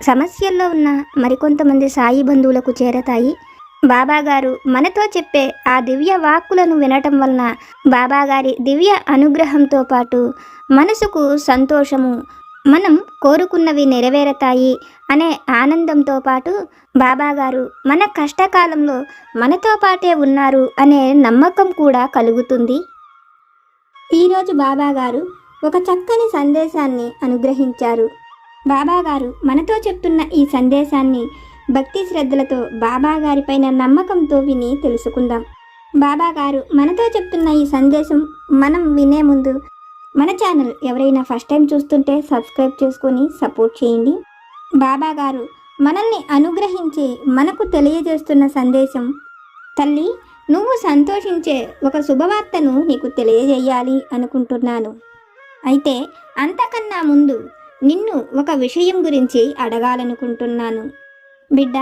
సమస్యల్లో ఉన్న మరికొంతమంది సాయి బంధువులకు చేరతాయి. బాబాగారు మనతో చెప్పే ఆ దివ్య వాక్కులను వినటం వలన బాబాగారి దివ్య అనుగ్రహంతో పాటు మనసుకు సంతోషము మనం కోరుకున్నవి నెరవేరతాయి అనే ఆనందంతో పాటు బాబాగారు మన కష్టకాలంలో మనతో పాటే ఉన్నారు అనే నమ్మకం కూడా కలుగుతుంది. ఈరోజు బాబాగారు ఒక చక్కని సందేశాన్ని అనుగ్రహించారు. బాబాగారు మనతో చెప్తున్న ఈ సందేశాన్ని భక్తి శ్రద్ధలతో బాబాగారిపైన నమ్మకంతో విని తెలుసుకుందాం. బాబా గారు మనతో చెప్తున్న ఈ సందేశం మనం వినే ముందు మన ఛానల్ ఎవరైనా ఫస్ట్ టైం చూస్తుంటే సబ్స్క్రైబ్ చేసుకొని సపోర్ట్ చేయండి. బాబాగారు మనల్ని అనుగ్రహించి మనకు తెలియజేస్తున్న సందేశం తల్లి నువ్వు సంతోషించే ఒక శుభవార్తను నీకు తెలియజేయాలి అనుకుంటున్నాను. అయితే అంతకన్నా ముందు నిన్ను ఒక విషయం గురించి అడగాలనుకుంటున్నాను. బిడ్డ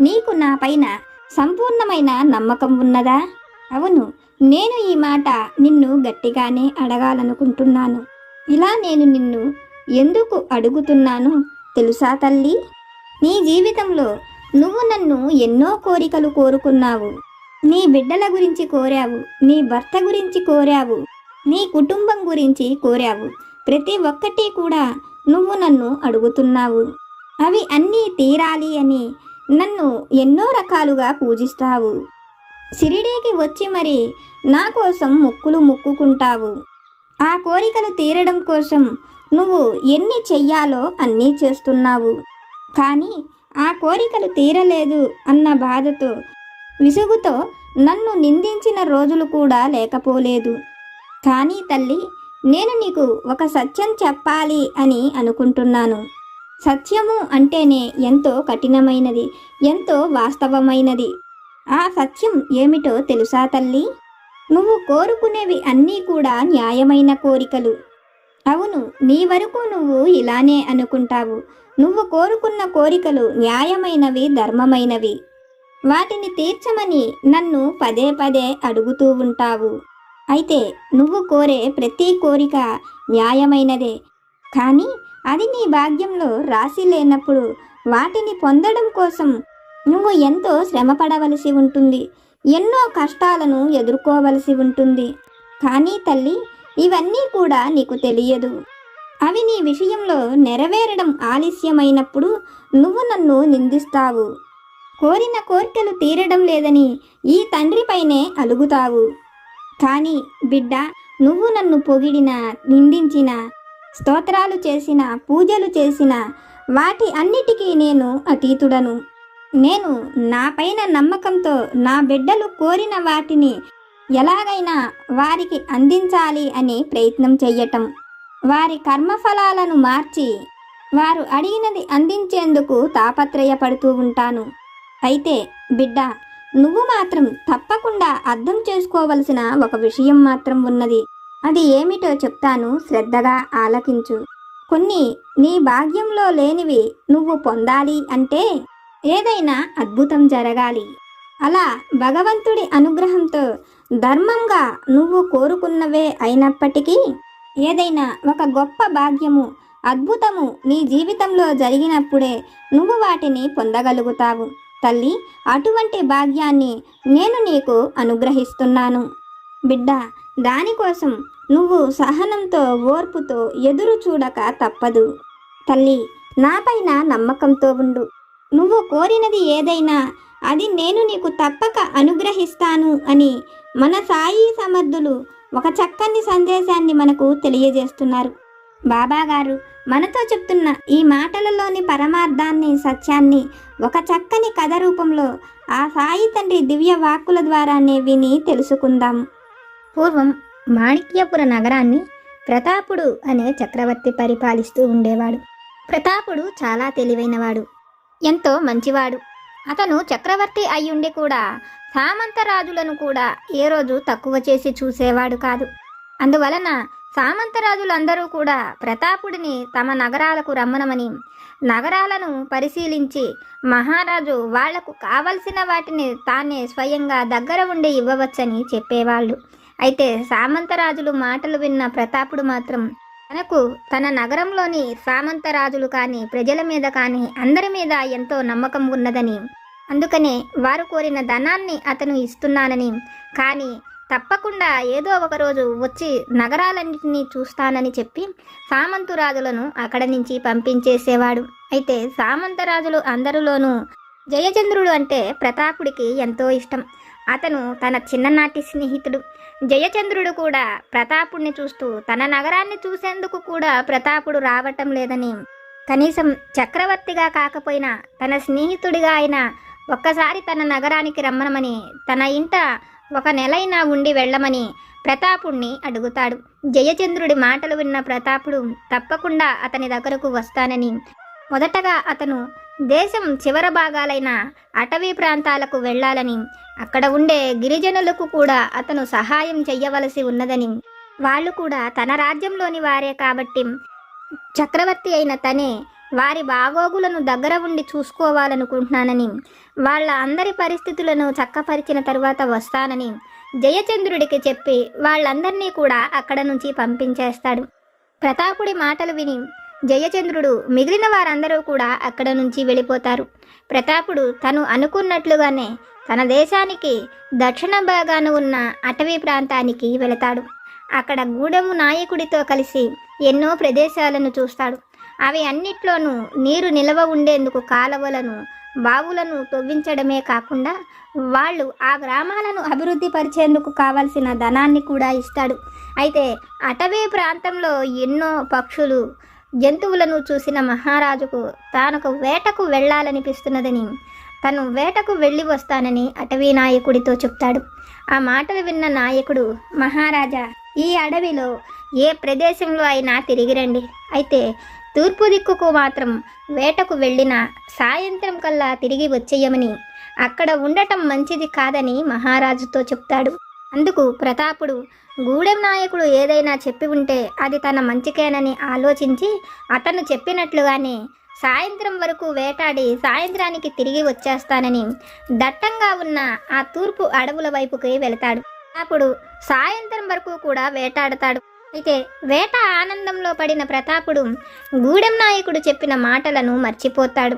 నీకు నా పైన సంపూర్ణమైన నమ్మకం ఉన్నదా? అవును నేను ఈ మాట నిన్ను గట్టిగానే అడగాలనుకుంటున్నాను. ఇలా నేను నిన్ను ఎందుకు అడుగుతున్నాను తెలుసా తల్లి? నీ జీవితంలో నువ్వు నన్ను ఎన్నో కోరికలు కోరుకున్నావు. నీ బిడ్డల గురించి కోరావు నీ భర్త గురించి కోరావు నీ కుటుంబం గురించి కోరావు. ప్రతి ఒక్కటి కూడా నువ్వు నన్ను అడుగుతున్నావు. అవి అన్నీ తీరాలి అని నన్ను ఎన్నో రకాలుగా పూజిస్తావు. షిరిడీకి వచ్చి మరి నా కోసం ముక్కులు మొక్కుకుంటావు. ఆ కోరికలు తీరడం కోసం నువ్వు ఎన్ని చెయ్యాలో అన్నీ చేస్తున్నావు. కానీ ఆ కోరికలు తీరలేదు అన్న బాధతో విసుగుతో నన్ను నిందించిన రోజులు కూడా లేకపోలేదు. కానీ తల్లి నేను నీకు ఒక సత్యం చెప్పాలి అని అనుకుంటున్నాను. సత్యము అంటేనే ఎంతో కఠినమైనది ఎంతో వాస్తవమైనది. ఆ సత్యం ఏమిటో తెలుసా తల్లి? నువ్వు కోరుకునేవి అన్నీ కూడా న్యాయమైన కోరికలు. అవును నీ వరకు నువ్వు ఇలానే అనుకుంటావు. నువ్వు కోరుకున్న కోరికలు న్యాయమైనవి ధర్మమైనవి. వాటిని తీర్చమని నన్ను పదే పదే అడుగుతూ ఉంటావు. అయితే నువ్వు కోరే ప్రతి కోరిక న్యాయమైనదే. కానీ అది నీ భాగ్యంలో రాసి లేనప్పుడు వాటిని పొందడం కోసం నువ్వు ఎంతో శ్రమపడవలసి ఉంటుంది. ఎన్నో కష్టాలను ఎదుర్కోవలసి ఉంటుంది. కానీ తల్లి ఇవన్నీ కూడా నీకు తెలియదు. అవి నీ విషయంలో నెరవేరడం ఆలస్యమైనప్పుడు నువ్వు నన్ను నిందిస్తావు. కోరిన కోరికలు తీరడం లేదని ఈ తండ్రిపైనే అలుగుతావు. కానీ బిడ్డ నువ్వు నన్ను పొగిడిన నిందించిన స్తోత్రాలు చేసిన పూజలు చేసిన వాటి అన్నిటికీ నేను అతీతుడను. నేను నా పైన నమ్మకంతో నా బిడ్డలు కోరిన వాటిని ఎలాగైనా వారికి అందించాలి అని ప్రయత్నం చెయ్యటం. వారి కర్మఫలాలను మార్చి వారు అడిగినది అందించేందుకు తాపత్రయపడుతూ ఉంటాను. అయితే బిడ్డ నువ్వు మాత్రం తప్పకుండా అర్థం చేసుకోవలసిన ఒక విషయం మాత్రం ఉన్నది. అది ఏమిటో చెప్తాను శ్రద్ధగా ఆలకించు. కొన్ని నీ భాగ్యంలో లేనివి నువ్వు పొందాలి అంటే ఏదైనా అద్భుతం జరగాలి. అలా భగవంతుడి అనుగ్రహంతో ధర్మంగా నువ్వు కోరుకున్నవే అయినప్పటికీ ఏదైనా ఒక గొప్ప భాగ్యము అద్భుతము నీ జీవితంలో జరిగినప్పుడే నువ్వు వాటిని పొందగలుగుతావు. తల్లి అటువంటి భాగ్యాన్ని నేను నీకు అనుగ్రహిస్తున్నాను. బిడ్డ దానికోసం నువ్వు సహనంతో ఓర్పుతో ఎదురు చూడక తప్పదు. తల్లి నాపైన నమ్మకంతో ఉండు. నువ్వు కోరినది ఏదైనా అది నేను నీకు తప్పక అనుగ్రహిస్తాను అని మన సాయి సమర్థులు ఒక చక్కని సందేశాన్ని మనకు తెలియజేస్తున్నారు. బాబాగారు మనతో చెప్తున్న ఈ మాటలలోని పరమార్థాన్ని సత్యాన్ని ఒక చక్కని కథ రూపంలో ఆ సాయి తండ్రి దివ్య వాక్కుల ద్వారానే విని తెలుసుకుందాం. పూర్వం మాణిక్యపుర నగరాన్ని ప్రతాపుడు అనే చక్రవర్తి పరిపాలిస్తూ ఉండేవాడు. ప్రతాపుడు చాలా తెలివైనవాడు ఎంతో మంచివాడు. అతను చక్రవర్తి అయ్యుండి కూడా సామంతరాజులను కూడా ఏ రోజు తక్కువ చేసి చూసేవాడు కాదు. అందువలన సామంతరాజులందరూ కూడా ప్రతాపుడిని తమ నగరాలకు రమ్మనమని నగరాలను పరిశీలించి మహారాజు వాళ్ళకు కావలసిన వాటిని తానే స్వయంగా దగ్గర ఉండి ఇవ్వవచ్చని చెప్పేవాళ్ళు. అయితే సామంతరాజులు మాటలు విన్న ప్రతాపుడు మాత్రం తనకు తన నగరంలోని సామంతరాజులు కానీ ప్రజల మీద కానీ అందరి మీద ఎంతో నమ్మకం ఉన్నదని. అందుకనే వారు కోరిన ధనాన్ని అతను ఇస్తున్నానని. కానీ తప్పకుండా ఏదో ఒకరోజు వచ్చి నగరాలన్నింటినీ చూస్తానని చెప్పి సామంతురాజులను అక్కడ నుంచి పంపించేసేవాడు. అయితే సామంతరాజులు అందరిలోనూ జయచంద్రుడు అంటే ప్రతాపుడికి ఎంతో ఇష్టం. అతను తన చిన్ననాటి స్నేహితుడు. జయచంద్రుడు కూడా ప్రతాపుడిని చూస్తూ తన నగరాన్ని చూసేందుకు కూడా ప్రతాపుడు రావటం లేదని కనీసం చక్రవర్తిగా కాకపోయినా తన స్నేహితుడిగా అయినా ఒక్కసారి తన నగరానికి రమ్మనమని తన ఇంట ఒక నెలైనా ఉండి వెళ్ళమని ప్రతాపుణ్ణి అడుగుతాడు. జయచంద్రుడి మాటలు విన్న ప్రతాపుడు తప్పకుండా అతని దగ్గరకు వస్తానని. మొదటగా అతను దేశం చివర భాగాలైన అటవీ ప్రాంతాలకు వెళ్ళాలని అక్కడ ఉండే గిరిజనులకు కూడా అతను సహాయం చెయ్యవలసి ఉన్నదని. వాళ్ళు కూడా తన రాజ్యంలోని వారే కాబట్టి చక్రవర్తి అయిన తనే వారి బాగోగులను దగ్గర ఉండి చూసుకోవాలనుకుంటున్నానని వాళ్ళ అందరి పరిస్థితులను చక్కపరిచిన తరువాత వస్తానని జయచంద్రుడికి చెప్పి వాళ్ళందరినీ కూడా అక్కడ నుంచి పంపించేస్తాడు. ప్రతాపుడి మాటలు విని జయచంద్రుడు మిగిలిన వారందరూ కూడా అక్కడ నుంచి వెళ్ళిపోతారు. ప్రతాపుడు తను అనుకున్నట్లుగానే తన దేశానికి దక్షిణ భాగాన ఉన్న అటవీ ప్రాంతానికి వెళతాడు. అక్కడ గూడెము నాయకుడితో కలిసి ఎన్నో ప్రదేశాలను చూస్తాడు. అవి అన్నిట్లోనూ నీరు నిలవ ఉండేందుకు కాలవలను బావులను తవ్వించడమే కాకుండా వాళ్ళు ఆ గ్రామాలను అభివృద్ధి పరిచేందుకు కావలసిన ధనాన్ని కూడా ఇస్తాడు. అయితే అటవీ ప్రాంతంలో ఎన్నో పక్షులు జంతువులను చూసిన మహారాజుకు తానొక వేటకు వెళ్ళాలనిపిస్తున్నదని తను వేటకు వెళ్ళి వస్తానని అటవీ నాయకుడితో చెప్తాడు. ఆ మాటలు విన్న నాయకుడు మహారాజా ఈ అడవిలో ఏ ప్రదేశంలో అయినా తిరిగి రండి అయితే తూర్పు దిక్కుకు మాత్రం వేటకు వెళ్ళిన సాయంత్రం కల్లా తిరిగి వచ్చేయమని. అక్కడ ఉండటం మంచిది కాదని మహారాజుతో చెప్తాడు. అందుకు ప్రతాపుడు గూడెం నాయకుడు ఏదైనా చెప్పి ఉంటే అది తన మంచికేనని ఆలోచించి అతను చెప్పినట్లుగానే సాయంత్రం వరకు వేటాడి సాయంత్రానికి తిరిగి వచ్చేస్తానని దట్టంగా ఉన్న ఆ తూర్పు అడవుల వైపుకి వెళతాడు. అప్పుడు సాయంత్రం వరకు కూడా వేటాడతాడు. అయితే వేట ఆనందంలో పడిన ప్రతాపుడు గూడెం నాయకుడు చెప్పిన మాటలను మర్చిపోతాడు.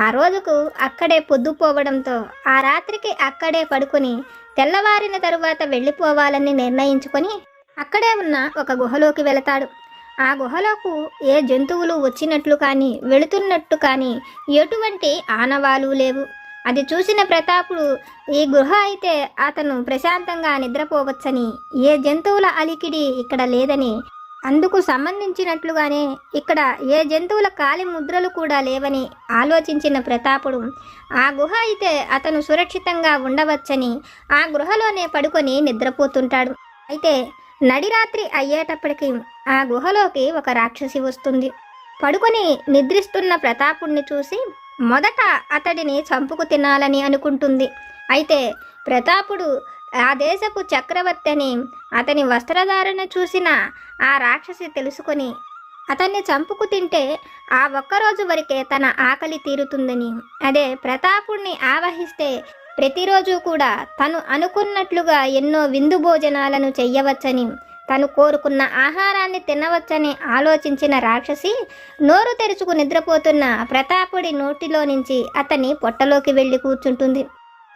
ఆ రోజుకు అక్కడే పొద్దుపోవడంతో ఆ రాత్రికి అక్కడే పడుకొని తెల్లవారిన తరువాత వెళ్ళిపోవాలని నిర్ణయించుకొని అక్కడే ఉన్న ఒక గుహలోకి వెళతాడు. ఆ గుహలోకు ఏ జంతువులు వచ్చినట్లు కానీ వెళుతున్నట్టు కానీ ఎటువంటి ఆనవాలు లేవు. అది చూసిన ప్రతాపుడు ఈ గుహ అయితే అతను ప్రశాంతంగా నిద్రపోవచ్చని ఏ జంతువుల అలికిడి ఇక్కడ లేదని అందుకు సంబంధించినట్లుగానే ఇక్కడ ఏ జంతువుల కాలి ముద్రలు కూడా లేవని ఆలోచించిన ప్రతాపుడు ఆ గుహ అయితే అతను సురక్షితంగా ఉండవచ్చని ఆ గుహలోనే పడుకొని నిద్రపోతుంటాడు. అయితే నడిరాత్రి అయ్యేటప్పటికి ఆ గుహలోకి ఒక రాక్షసి వస్తుంది. పడుకొని నిద్రిస్తున్న ప్రతాపుణ్ణి చూసి మొదట అతడిని చంపుకు తినాలని అనుకుంటుంది. అయితే ప్రతాపుడు ఆ దేశపు చక్రవర్తి అని అతని వస్త్రధారణ చూసిన ఆ రాక్షసి తెలుసుకొని అతన్ని చంపుకు తింటే ఆ ఒక్కరోజు వరకే తన ఆకలి తీరుతుందని. అదే ప్రతాపుణ్ణి ఆవహిస్తే ప్రతిరోజు కూడా తను అనుకున్నట్లుగా ఎన్నో విందు భోజనాలను చెయ్యవచ్చని తను కోరుకున్న ఆహారాన్ని తినవచ్చని ఆలోచించిన రాక్షసి నోరు తెరుచుకు నిద్రపోతున్న ప్రతాపుడి నోటిలో నుంచి అతని పొట్టలోకి వెళ్ళి కూర్చుంటుంది.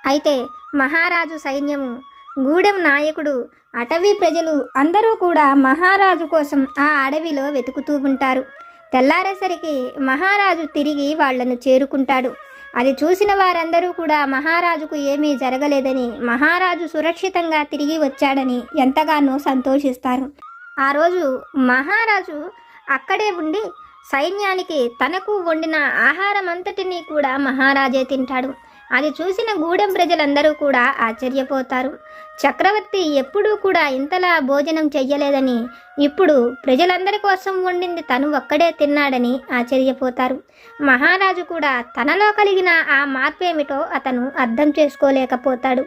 అయితే మహారాజు సైన్యము గూడెం నాయకుడు అటవీ ప్రజలు అందరూ కూడా మహారాజు కోసం ఆ అడవిలో వెతుకుతూ ఉంటారు. తెల్లారేసరికి మహారాజు తిరిగి వాళ్ళను చేరుకుంటాడు. అది చూసిన వారందరూ కూడా మహారాజుకు ఏమీ జరగలేదని మహారాజు సురక్షితంగా తిరిగి వచ్చాడని ఎంతగానో సంతోషిస్తారు. ఆ రోజు మహారాజు అక్కడే ఉండి సైన్యానికి తనకు వండిన ఆహారం అంతటినీ కూడా మహారాజే తింటాడు. అది చూసిన గూడెం ప్రజలందరూ కూడా ఆశ్చర్యపోతారు. చక్రవర్తి ఎప్పుడూ కూడా ఇంతలా భోజనం చెయ్యలేదని ఇప్పుడు ప్రజలందరి కోసం వండింది తను ఒక్కడే తిన్నాడని ఆశ్చర్యపోతారు. మహారాజు కూడా తనలో కలిగిన ఆ మార్పేమిటో అతను అర్థం చేసుకోలేకపోతాడు.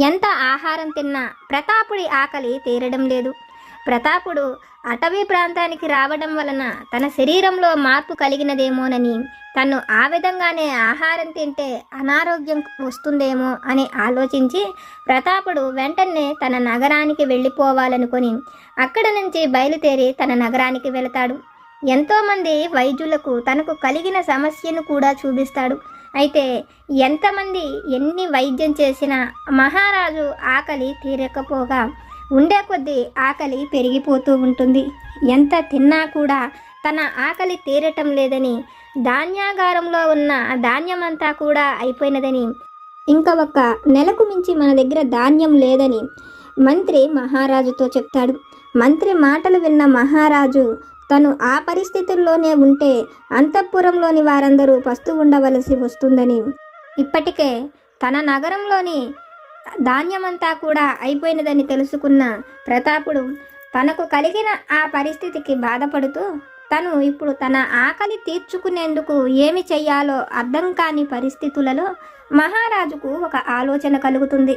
ఎంత ఆహారం తిన్నా ప్రతాపుడి ఆకలి తీరడం లేదు. ప్రతాపుడు అటవీ ప్రాంతానికి రావడం వలన తన శరీరంలో మార్పు కలిగినదేమోనని తను ఆ విధంగానే ఆహారం తింటే అనారోగ్యం వస్తుందేమో అని ఆలోచించి ప్రతాపుడు వెంటనే తన నగరానికి వెళ్ళిపోవాలనుకొని అక్కడ నుంచి బయలుదేరి తన నగరానికి వెళతాడు. ఎంతోమంది వైద్యులకు తనకు కలిగిన సమస్యను కూడా చూపిస్తాడు. అయితే ఎంతమంది ఎన్ని వైద్యం చేసినా మహారాజు ఆకలి తీరకపోగా ఉండే కొద్దీ ఆకలి పెరిగిపోతూ ఉంటుంది. ఎంత తిన్నా కూడా తన ఆకలి తీరటం లేదని ధాన్యాగారంలో ఉన్న ధాన్యమంతా కూడా అయిపోయినదని ఇంకా ఒక్క నెలకు మించి మన దగ్గర ధాన్యం లేదని మంత్రి మహారాజుతో చెప్తాడు. మంత్రి మాటలు విన్న మహారాజు తను ఆ పరిస్థితుల్లోనే ఉంటే అంతఃపురంలోని వారందరూ పస్తు ఉండవలసి వస్తుందని. ఇప్పటికే తన నగరంలోని ధాన్యమంతా కూడా అయిపోయినదని తెలుసుకున్న ప్రతాపుడు తనకు కలిగిన ఆ పరిస్థితికి బాధపడుతూ తను ఇప్పుడు తన ఆకలి తీర్చుకునేందుకు ఏమి చెయ్యాలో అర్థం కాని పరిస్థితులలో మహారాజుకు ఒక ఆలోచన కలుగుతుంది.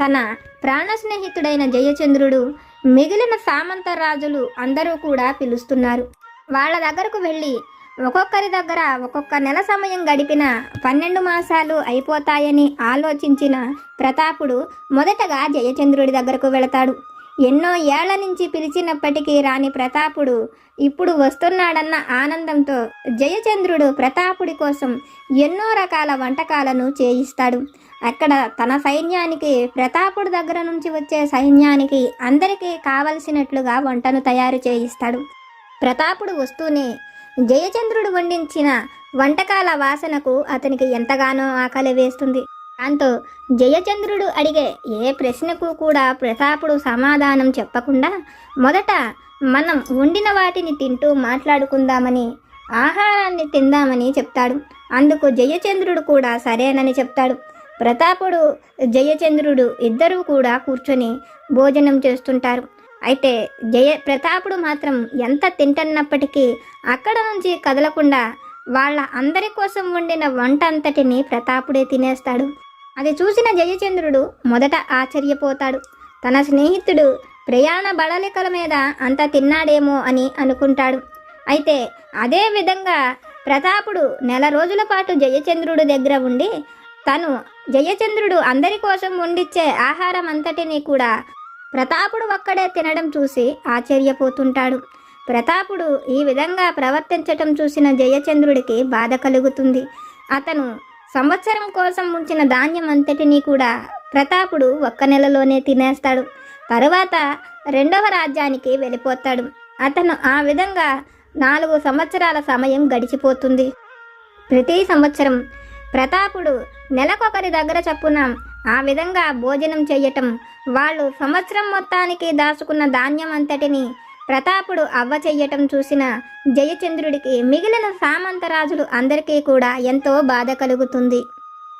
తన ప్రాణ స్నేహితుడైన జయచంద్రుడు మిగిలిన సామంత రాజులు అందరూ కూడా పిలుస్తున్నారు. వాళ్ళ దగ్గరకు వెళ్ళి ఒక్కొక్కరి దగ్గర ఒక్కొక్క నెల సమయం గడిపిన పన్నెండు మాసాలు అయిపోతాయని ఆలోచించిన ప్రతాపుడు మొదటగా జయచంద్రుడి దగ్గరకు వెళతాడు. ఎన్నో ఏళ్ళ నుంచి పిలిచినప్పటికీ రాని ప్రతాపుడు ఇప్పుడు వస్తున్నాడన్న ఆనందంతో జయచంద్రుడు ప్రతాపుడి కోసం ఎన్నో రకాల వంటకాలను చేయిస్తాడు. అక్కడ తన సైన్యానికి ప్రతాపుడి దగ్గర నుంచి వచ్చే సైన్యానికి అందరికీ కావలసినట్లుగా వంటను తయారు చేయిస్తాడు. ప్రతాపుడు వస్తూనే జయచంద్రుడు వండించిన వంటకాల వాసనకు అతనికి ఎంతగానో ఆకలి వేస్తుంది. దాంతో జయచంద్రుడు అడిగే ఏ ప్రశ్నకు కూడా ప్రతాపుడు సమాధానం చెప్పకుండా మొదట మనం వండిన వాటిని తింటూ మాట్లాడుకుందామని ఆహారాన్ని తిందామని చెప్తాడు. అందుకు జయచంద్రుడు కూడా సరేనని చెప్తాడు. ప్రతాపుడు జయచంద్రుడు ఇద్దరూ కూడా కూర్చొని భోజనం చేస్తుంటారు. అయితే జయ ప్రతాపుడు మాత్రం ఎంత తింటన్నప్పటికీ అక్కడ నుంచి కదలకుండా వాళ్ళ అందరి కోసం వండిన వంట అంతటిని ప్రతాపుడే తినేస్తాడు. అది చూసిన జయచంద్రుడు మొదట ఆశ్చర్యపోతాడు. తన స్నేహితుడు ప్రయాణ బడలికల మీద అంత తిన్నాడేమో అని అనుకుంటాడు. అయితే అదే విధంగా ప్రతాపుడు నెల రోజుల పాటు జయచంద్రుడు దగ్గర ఉండి తను జయచంద్రుడు అందరి కోసం వండిచ్చే ఆహారం అంతటిని కూడా ప్రతాపుడు ఒక్కడే తినడం చూసి ఆశ్చర్యపోతుంటాడు. ప్రతాపుడు ఈ విధంగా ప్రవర్తించటం చూసిన జయచంద్రుడికి బాధ కలుగుతుంది. అతను సంవత్సరం కోసం ఉంచిన ధాన్యం అంతటినీ కూడా ప్రతాపుడు ఒక్క నెలలోనే తినేస్తాడు. తరువాత రెండవ రాజ్యానికి వెళ్ళిపోతాడు. అతను ఆ విధంగా నాలుగు సంవత్సరాల సమయం గడిచిపోతుంది. ప్రతి సంవత్సరం ప్రతాపుడు నెలకొకరి దగ్గర చప్పున ఆ విధంగా భోజనం చేయటం వాళ్ళు సంవత్సరం మొత్తానికి దాచుకున్న ధాన్యం అంతటిని ప్రతాపుడు అవ్వ చెయ్యటం చూసిన జయచంద్రుడికి మిగిలిన సామంతరాజులు అందరికీ కూడా ఎంతో బాధ కలుగుతుంది.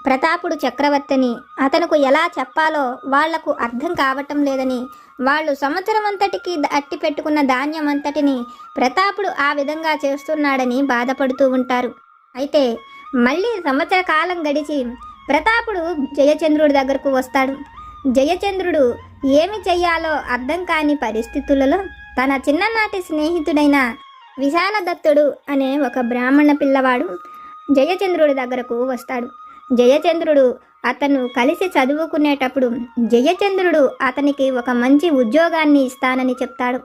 ప్రతాపుడు చక్రవర్తిని అతనుకు ఎలా చెప్పాలో వాళ్ళకు అర్థం కావటం లేదని వాళ్ళు సంవత్సరం అంతటికి అట్టి పెట్టుకున్న ధాన్యం అంతటిని ప్రతాపుడు ఆ విధంగా చేస్తున్నాడని బాధపడుతూ ఉంటారు. అయితే మళ్ళీ సంవత్సర కాలం గడిచి ప్రతాపుడు జయచంద్రుడి దగ్గరకు వస్తాడు. జయచంద్రుడు ఏమి చెయ్యాలో అర్థం కాని పరిస్థితులలో తన చిన్ననాటి స్నేహితుడైన విశాలదత్తుడు అనే ఒక బ్రాహ్మణ పిల్లవాడు జయచంద్రుడి దగ్గరకు వస్తాడు. జయచంద్రుడు అతను కలిసి చదువుకునేటప్పుడు జయచంద్రుడు అతనికి ఒక మంచి ఉద్యోగాన్ని ఇస్తానని చెప్తాడు.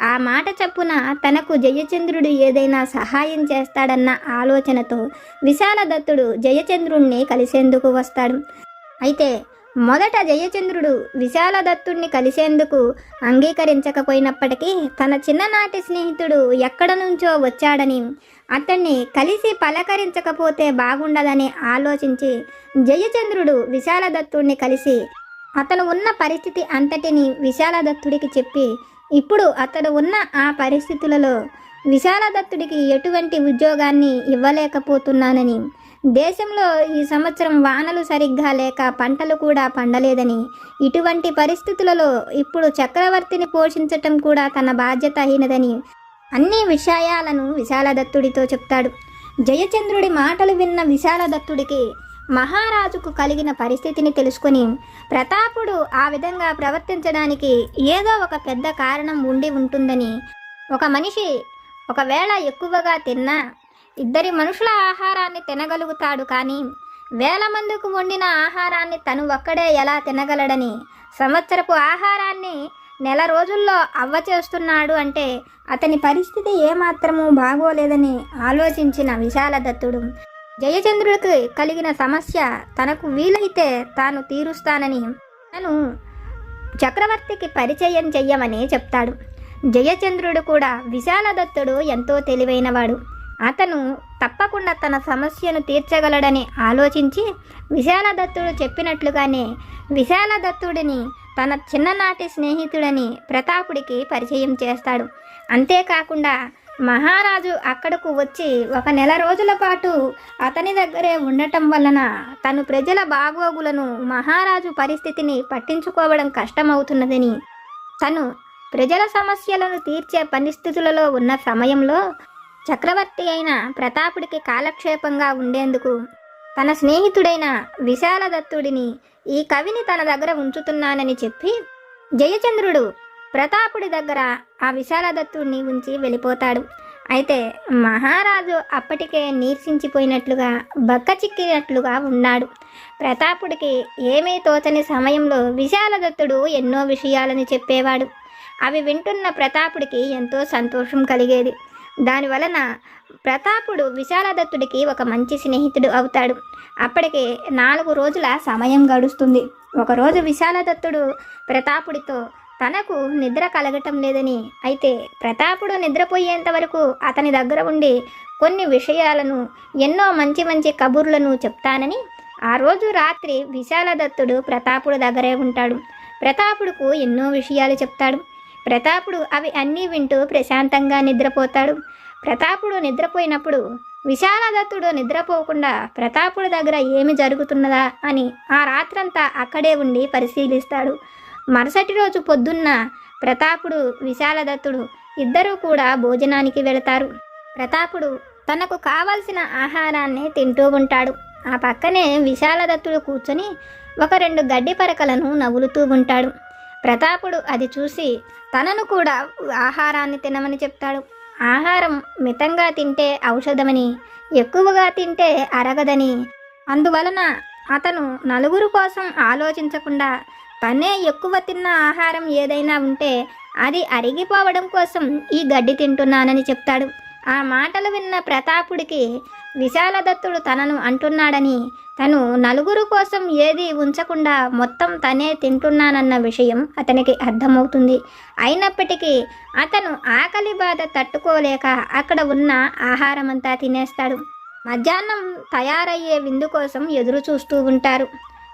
ఆ మాట చప్పున తనకు జయచంద్రుడు ఏదైనా సహాయం చేస్తాడన్న ఆలోచనతో విశాలదత్తుడు జయచంద్రుణ్ణి కలిసేందుకు వస్తాడు. అయితే మొదట జయచంద్రుడు విశాలదత్తుణ్ణి కలిసేందుకు అంగీకరించకపోయినప్పటికీ తన చిన్ననాటి స్నేహితుడు ఎక్కడ నుంచో వచ్చాడని అతన్ని కలిసి పలకరించకపోతే బాగుండదని ఆలోచించి జయచంద్రుడు విశాలదత్తుణ్ణి కలిసి అతను ఉన్న పరిస్థితి అంతటిని విశాలదత్తుడికి చెప్పి ఇప్పుడు అతడు ఉన్న ఆ పరిస్థితులలో విశాలదత్తుడికి ఎటువంటి ఉద్యోగాన్ని ఇవ్వలేకపోతున్నానని దేశంలో ఈ సంవత్సరం వానలు సరిగ్గా లేక పంటలు కూడా పండలేదని ఇటువంటి పరిస్థితులలో ఇప్పుడు చక్రవర్తిని పోషించటం కూడా తన బాధ్యతహీనదని అన్ని విషయాలను విశాలదత్తుడితో చెప్తాడు. జయచంద్రుడి మాటలు విన్న విశాలదత్తుడికి మహారాజుకు కలిగిన పరిస్థితిని తెలుసుకుని ప్రతాపుడు ఆ విధంగా ప్రవర్తించడానికి ఏదో ఒక పెద్ద కారణం ఉండి ఉంటుందని ఒక మనిషి ఒకవేళ ఎక్కువగా తిన్నా ఇద్దరి మనుషుల ఆహారాన్ని తినగలుగుతాడు కానీ వేల మందికి వండిన ఆహారాన్ని తను ఒక్కడే ఎలా తినగలడని సంవత్సరపు ఆహారాన్ని నెల రోజుల్లో అవ్వ చేస్తున్నాడు అంటే అతని పరిస్థితి ఏమాత్రమూ బాగోలేదని ఆలోచించిన విశాలదత్తుడు జయచంద్రుడికి కలిగిన సమస్య తనకు వీలైతే తాను తీరుస్తానని తను చక్రవర్తికి పరిచయం చెయ్యమని చెప్తాడు. జయచంద్రుడు కూడా విశాలదత్తుడు ఎంతో తెలివైనవాడు. అతను తప్పకుండా తన సమస్యను తీర్చగలడని ఆలోచించి విశాలదత్తుడు చెప్పినట్లుగానే విశాలదత్తుడిని తన చిన్ననాటి స్నేహితుడని ప్రతాపుడికి పరిచయం చేస్తాడు. అంతేకాకుండా మహారాజు అక్కడకు వచ్చి ఒక నెల రోజుల పాటు అతని దగ్గరే ఉండటం వలన తను ప్రజల బాగోగులను మహారాజు పరిస్థితిని పట్టించుకోవడం కష్టమవుతున్నదని తను ప్రజల సమస్యలను తీర్చే పరిస్థితులలో ఉన్న సమయంలో చక్రవర్తి అయిన ప్రతాపుడికి కాలక్షేపంగా ఉండేందుకు తన స్నేహితుడైన విశాలదత్తుడిని ఈ కవిని తన దగ్గర ఉంచుతున్నానని చెప్పి జయచంద్రుడు ప్రతాపుడి దగ్గర ఆ విశాలదత్తుడిని ఉంచి వెళ్ళిపోతాడు. అయితే మహారాజు అప్పటికే నీర్సించిపోయినట్లుగా బక్క చిక్కినట్లుగా ఉన్నాడు. ప్రతాపుడికి ఏమీ తోచని సమయంలో విశాలదత్తుడు ఎన్నో విషయాలని చెప్పేవాడు. అవి వింటున్న ప్రతాపుడికి ఎంతో సంతోషం కలిగేది. దానివలన ప్రతాపుడు విశాలదత్తుడికి ఒక మంచి స్నేహితుడు అవుతాడు. అప్పటికి నాలుగు రోజుల సమయం గడుస్తుంది. ఒకరోజు విశాలదత్తుడు ప్రతాపుడితో తనకు నిద్ర కలగటం లేదని. అయితే ప్రతాపుడు నిద్రపోయేంత వరకు అతని దగ్గర ఉండి కొన్ని విషయాలను ఎన్నో మంచి మంచి కబుర్లను చెప్తానని ఆ రోజు రాత్రి విశాలదత్తుడు ప్రతాపుడు దగ్గరే ఉంటాడు. ప్రతాపుడుకు ఎన్నో విషయాలు చెప్తాడు. ప్రతాపుడు అవి అన్నీ వింటూ ప్రశాంతంగా నిద్రపోతాడు. ప్రతాపుడు నిద్రపోయినప్పుడు విశాలదత్తుడు నిద్రపోకుండా ప్రతాపుడు దగ్గర ఏమి జరుగుతున్నదా అని ఆ రాత్రంతా అక్కడే ఉండి పరిశీలిస్తాడు. మరుసటి రోజు పొద్దున్న ప్రతాపుడు విశాలదత్తుడు ఇద్దరూ కూడా భోజనానికి వెళతారు. ప్రతాపుడు తనకు కావలసిన ఆహారాన్ని తింటూ ఉంటాడు. ఆ పక్కనే విశాలదత్తుడు కూర్చొని ఒక రెండు గడ్డి పరకలను నవ్వులుతూ ఉంటాడు. ప్రతాపుడు అది చూసి తనను కూడా ఆహారాన్ని తినమని చెప్తాడు. ఆహారం మితంగా తింటే ఔషధమని ఎక్కువగా తింటే అరగదని. అందువలన అతను నలుగురు కోసం ఆలోచించకుండా పనే ఎక్కువ తిన్న ఆహారం ఏదైనా ఉంటే అది అరిగిపోవడం కోసం ఈ గడ్డి తింటున్నానని చెప్తాడు. ఆ మాటలు విన్న ప్రతాపుడికి విశాలదత్తుడు తనను అంటున్నాడని తను నలుగురు కోసం ఏది ఉంచకుండా మొత్తం తనే తింటున్నానన్న విషయం అతనికి అర్థమవుతుంది. అయినప్పటికీ అతను ఆకలి బాధ తట్టుకోలేక అక్కడ ఉన్న ఆహారమంతా తినేస్తాడు. మధ్యాహ్నం తయారయ్యే విందు కోసం ఎదురు చూస్తూ ఉంటారు.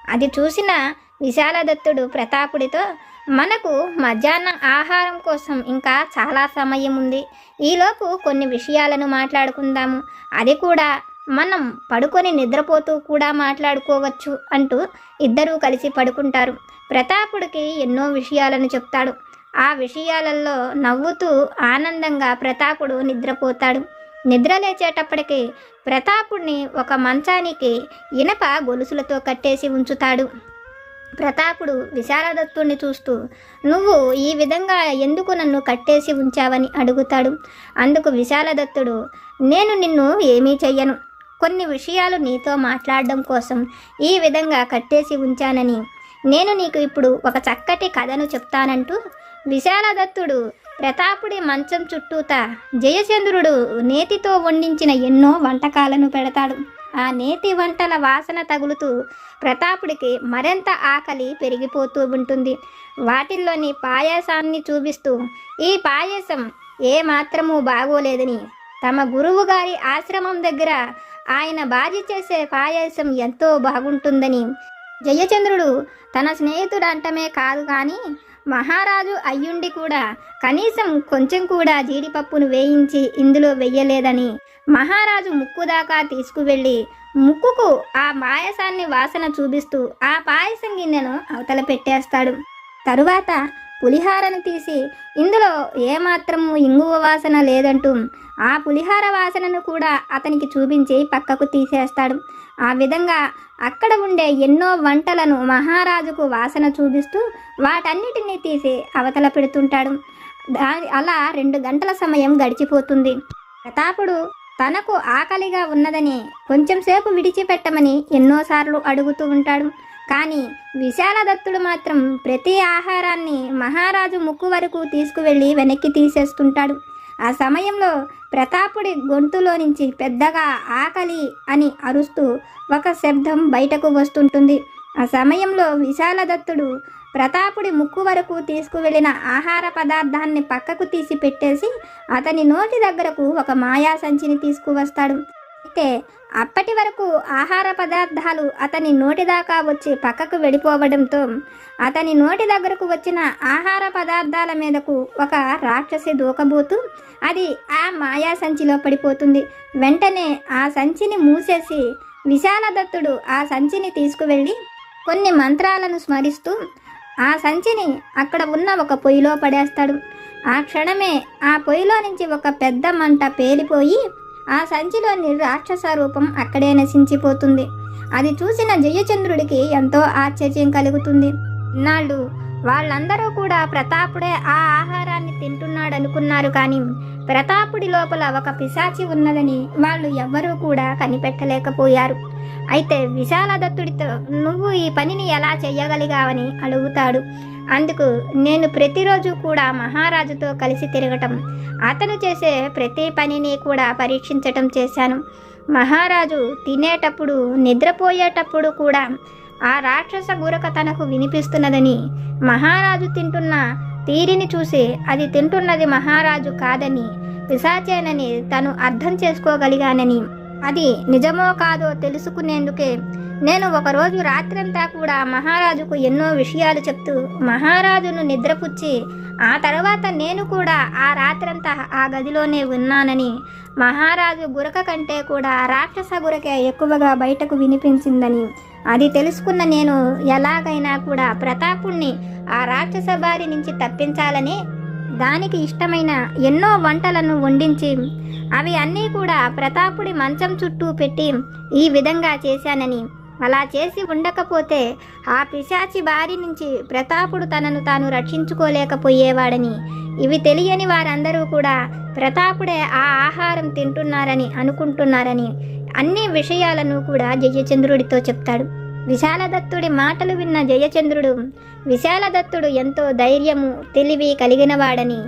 అది చూసిన విశాలదత్తుడు ప్రతాపుడితో మనకు మధ్యాహ్నం ఆహారం కోసం ఇంకా చాలా సమయం ఉంది. ఈలోపు కొన్ని విషయాలను మాట్లాడుకుందాము. అది కూడా మనం పడుకొని నిద్రపోతూ కూడా మాట్లాడుకోవచ్చు అంటూ ఇద్దరూ కలిసి పడుకుంటారు. ప్రతాపుడికి ఎన్నో విషయాలను చెప్తాడు. ఆ విషయాలలో నవ్వుతూ ఆనందంగా ప్రతాపుడు నిద్రపోతాడు. నిద్ర లేచేటప్పటికి ప్రతాపుడిని ఒక మంచానికి ఇనప గొలుసులతో కట్టేసి ఉంచుతాడు. ప్రతాపుడు విశాలదత్తుణ్ణి చూస్తూ నువ్వు ఈ విధంగా ఎందుకు నన్ను కట్టేసి ఉంచావని అడుగుతాడు. అందుకు విశాలదత్తుడు నేను నిన్ను ఏమీ చెయ్యను. కొన్ని విషయాలు నీతో మాట్లాడడం కోసం ఈ విధంగా కట్టేసి ఉంచానని. నేను నీకు ఇప్పుడు ఒక చక్కటి కథను చెప్తానంటూ విశాలదత్తుడు ప్రతాపుడి మంచం చుట్టూత జయచంద్రుడు నేతితో వండించిన ఎన్నో వంటకాలను పెడతాడు. ఆ నేతి వంటల వాసన తగులుతూ ప్రతాపుడికి మరింత ఆకలి పెరిగిపోతూ ఉంటుంది. వాటిల్లోని పాయసాన్ని చూపిస్తూ ఈ పాయసం ఏ మాత్రము బాగోలేదని తమ గురువుగారి ఆశ్రమం దగ్గర ఆయన భార్య చేసే పాయసం ఎంతో బాగుంటుందని జయచంద్రుడు తన స్నేహితుడు అంటమే కాదు కానీ మహారాజు అయ్యుండి కూడా కనీసం కొంచెం కూడా జీడిపప్పును వేయించి ఇందులో వెయ్యలేదని మహారాజు ముక్కు దాకా తీసుకువెళ్ళి ముక్కుకు ఆ పాయసాన్ని వాసన చూపిస్తూ ఆ పాయసం గిన్నెను అవతల పెట్టేస్తాడు. తరువాత పులిహారను తీసి ఇందులో ఏమాత్రము ఇంగువ వాసన లేదంటూ ఆ పులిహార వాసనను కూడా అతనికి చూపించి పక్కకు తీసేస్తాడు. ఆ విధంగా అక్కడ ఉండే ఎన్నో వంటలను మహారాజుకు వాసన చూపిస్తూ వాటన్నిటినీ తీసి అవతల పెడుతుంటాడు. దాని అలా రెండు గంటల సమయం గడిచిపోతుంది. ప్రతాపుడు తనకు ఆకలిగా ఉన్నదని కొంచెంసేపు విడిచిపెట్టమని ఎన్నోసార్లు అడుగుతూ ఉంటాడు. కానీ విశాలదత్తుడు మాత్రం ప్రతి ఆహారాన్ని మహారాజు ముక్కు వరకు తీసుకువెళ్ళి వెనక్కి తీసేస్తుంటాడు. ఆ సమయంలో ప్రతాపుడి గొంతులో నుంచి పెద్దగా ఆకలి అని అరుస్తూ ఒక శబ్దం బయటకు వస్తుంటుంది. ఆ సమయంలో విశాలదత్తుడు ప్రతాపుడి ముక్కు వరకు తీసుకువెళ్ళిన ఆహార పదార్థాన్ని పక్కకు తీసి పెట్టేసి అతని నోటి దగ్గరకు ఒక మాయా సంచిని తీసుకువస్తాడు. అయితే అప్పటి వరకు ఆహార పదార్థాలు అతని నోటి దాకా వచ్చి పక్కకు వెళ్ళిపోవడంతో అతని నోటి దగ్గరకు వచ్చిన ఆహార పదార్థాల మీదకు ఒక రాక్షసి దూకబోతూ అది ఆ మాయా సంచిలో పడిపోతుంది. వెంటనే ఆ సంచిని మూసేసి విశాలదత్తుడు ఆ సంచిని తీసుకువెళ్ళి కొన్ని మంత్రాలను స్మరిస్తూ ఆ సంచిని అక్కడ ఉన్న ఒక పొయ్యిలో పడేస్తాడు. ఆ క్షణమే ఆ పొయ్యిలో నుంచి ఒక పెద్ద మంట పేలిపోయి ఆ సంచిలోని రాక్షస రూపం అక్కడే నశించిపోతుంది. అది చూసిన జయచంద్రుడికి ఎంతో ఆశ్చర్యం కలుగుతుంది. ఇన్నాళ్ళు వాళ్ళందరూ కూడా ప్రతాపుడే ఆ ఆహారాన్ని తింటున్నాడు అనుకున్నారు కానీ ప్రతాపుడి లోపల ఒక పిశాచి ఉన్నదని వాళ్ళు ఎవ్వరూ కూడా కనిపెట్టలేకపోయారు. అయితే విశాలదత్తుడితో నువ్వు ఈ పనిని ఎలా చేయగలిగావని అడుగుతాడు. అందుకు నేను ప్రతిరోజు కూడా మహారాజుతో కలిసి తిరగటం అతను చేసే ప్రతి పనిని కూడా పరీక్షించటం చేశాను. మహారాజు తినేటప్పుడు నిద్రపోయేటప్పుడు కూడా ఆ రాక్షస గురక తనకు వినిపిస్తున్నదని మహారాజు తింటున్న తీరిని చూసి అది తింటున్నది మహారాజు కాదని పిశాచేనని తను అర్థం చేసుకోగలిగానని. అది నిజమో కాదో తెలుసుకునేందుకే నేను ఒకరోజు రాత్రంతా కూడా మహారాజుకు ఎన్నో విషయాలు చెప్తూ మహారాజును నిద్రపుచ్చి ఆ తర్వాత నేను కూడా ఆ రాత్రంతా ఆ గదిలోనే ఉన్నానని మహారాజు గురక కంటే కూడా రాక్షస గురకే ఎక్కువగా బయటకు వినిపించిందని అది తెలుసుకున్న నేను ఎలాగైనా కూడా ప్రతాపుణ్ణి ఆ రాక్షస బారి నుంచి తప్పించాలని దానికి ఇష్టమైన ఎన్నో వంటలను వండించి అవి అన్నీ కూడా ప్రతాపుడి మంచం చుట్టూ పెట్టి ఈ విధంగా చేశానని అలా చేసి ఉండకపోతే ఆ పిశాచి బారి నుంచి ప్రతాపుడు తనను తాను రక్షించుకోలేకపోయేవాడని ఇవి తెలియని వారందరూ కూడా ప్రతాపుడే ఆ ఆహారం తింటున్నారని అనుకుంటున్నారని అన్ని విషయాలను కూడా జయచంద్రుడితో చెప్తాడు. విశాలదత్తుడి మాటలు విన్న జయచంద్రుడు విశాలదత్తుడు ఎంతో ధైర్యము తెలివి కలిగినవాడని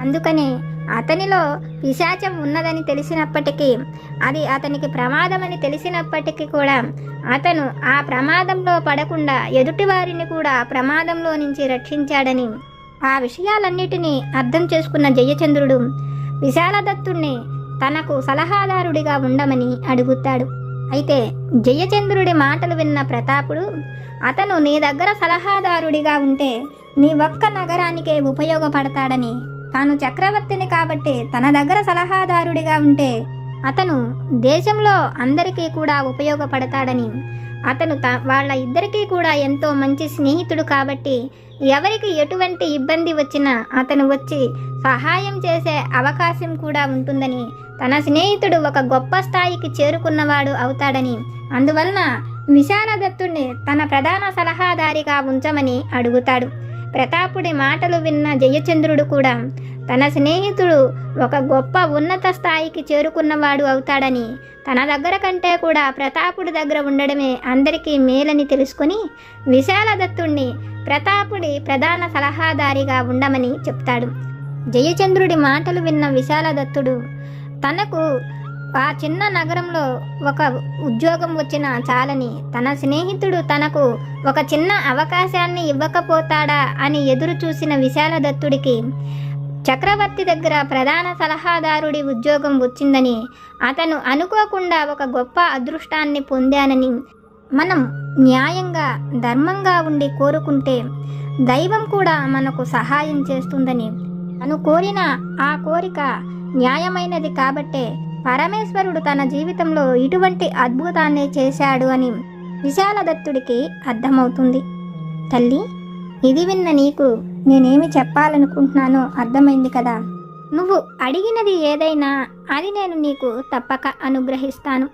అందుకనే అతనిలో పిశాచం ఉన్నదని తెలిసినప్పటికీ అది అతనికి ప్రమాదమని తెలిసినప్పటికీ కూడా అతను ఆ ప్రమాదంలో పడకుండా ఎదుటివారిని కూడా ప్రమాదంలో నుంచి రక్షించాడని ఆ విషయాలన్నిటినీ అర్థం చేసుకున్న జయచంద్రుడు విశాలదత్తుణ్ణి తనకు సలహాదారుడిగా ఉండమని అడుగుతాడు. అయితే జయచంద్రుడి మాటలు విన్న ప్రతాపుడు అతను నీ దగ్గర సలహాదారుడిగా ఉంటే నీ ఒక్క నగరానికే ఉపయోగపడతాడని తాను చక్రవర్తిని కాబట్టి తన దగ్గర సలహాదారుడిగా ఉంటే అతను దేశంలో అందరికీ కూడా ఉపయోగపడతాడని అతను త వాళ్ళ ఇద్దరికీ కూడా ఎంతో మంచి స్నేహితుడు కాబట్టి ఎవరికి ఎటువంటి ఇబ్బంది వచ్చినా అతను వచ్చి సహాయం చేసే అవకాశం కూడా ఉంటుందని తన స్నేహితుడు ఒక గొప్ప స్థాయికి చేరుకున్నవాడు అవుతాడని అందువలన విశాలదత్తుణ్ణి తన ప్రధాన సలహాదారిగా ఉంచమని అడుగుతాడు. ప్రతాపుడి మాటలు విన్న జయచంద్రుడు కూడా తన స్నేహితుడు ఒక గొప్ప ఉన్నత స్థాయికి చేరుకున్నవాడు అవుతాడని తన దగ్గర కంటే కూడా ప్రతాపుడి దగ్గర ఉండడమే అందరికీ మేలని తెలుసుకొని విశాలదత్తుణ్ణి ప్రతాపుడి ప్రధాన సలహాదారిగా ఉండమని చెప్తాడు. జయచంద్రుడి మాటలు విన్న విశాలదత్తుడు తనకు ఆ చిన్న నగరంలో ఒక ఉద్యోగం వచ్చిన చాలని తన స్నేహితుడు తనకు ఒక చిన్న అవకాశాన్ని ఇవ్వకపోతాడా అని ఎదురు చూసిన విశాలదత్తుడికి చక్రవర్తి దగ్గర ప్రధాన సలహాదారుడి ఉద్యోగం వచ్చిందని అతను అనుకోకుండా ఒక గొప్ప అదృష్టాన్ని పొందానని మనం న్యాయంగా ధర్మంగా ఉండి కోరుకుంటే దైవం కూడా మనకు సహాయం చేస్తుందని తను కోరిన ఆ కోరిక న్యాయమైనది కాబట్టే పరమేశ్వరుడు తన జీవితంలో ఇటువంటి అద్భుతాన్ని చేశాడు అని విశాలదత్తుడికి అర్థమవుతుంది. తల్లి ఇది విన్న నీకు నేనేమి చెప్పాలనుకుంటున్నానో అర్థమైంది కదా. నువ్వు అడిగినది ఏదైనా అది నేను నీకు తప్పక అనుగ్రహిస్తాను.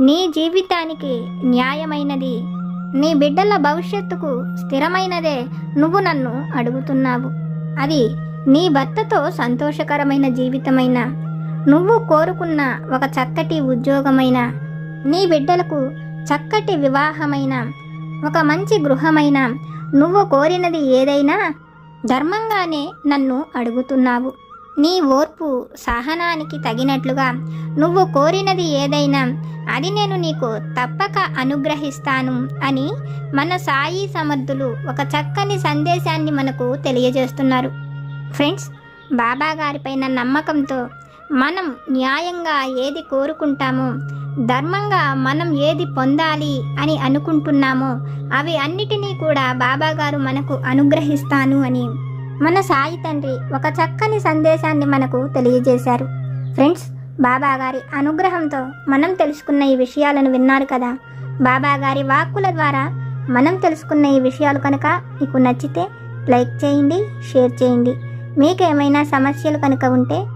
నీ జీవితానికి న్యాయమైనది నీ బిడ్డల భవిష్యత్తుకు స్థిరమైనదే నువ్వు నన్ను అడుగుతున్నావు. అది నీ భర్తతో సంతోషకరమైన జీవితమైన నువ్వు కోరుకున్న ఒక చక్కటి ఉద్యోగమైన నీ బిడ్డలకు చక్కటి వివాహమైన ఒక మంచి గృహమైన నువ్వు కోరినది ఏదైనా ధర్మంగానే నన్ను అడుగుతున్నావు. నీ ఓర్పు సహనానికి తగినట్లుగా నువ్వు కోరినది ఏదైనా అది నేను నీకు తప్పక అనుగ్రహిస్తాను అని మన సాయి సమర్థులు ఒక చక్కని సందేశాన్ని మనకు తెలియజేస్తున్నారు. ఫ్రెండ్స్ బాబా గారిపైన నమ్మకంతో మనం న్యాయంగా ఏది కోరుకుంటామో ధర్మంగా మనం ఏది పొందాలి అని అనుకుంటున్నామో అవి అన్నిటినీ కూడా బాబాగారు మనకు అనుగ్రహిస్తాను అని మన సాయి తండ్రి ఒక చక్కని సందేశాన్ని మనకు తెలియజేశారు. ఫ్రెండ్స్ బాబా గారి అనుగ్రహంతో మనం తెలుసుకున్న ఈ విషయాలను విన్నారు కదా? బాబాగారి వాక్కుల ద్వారా మనం తెలుసుకున్న ఈ విషయాలు కనుక మీకు నచ్చితే లైక్ చేయండి షేర్ చేయండి. మీకేమైనా సమస్యలు కనుక ఉంటే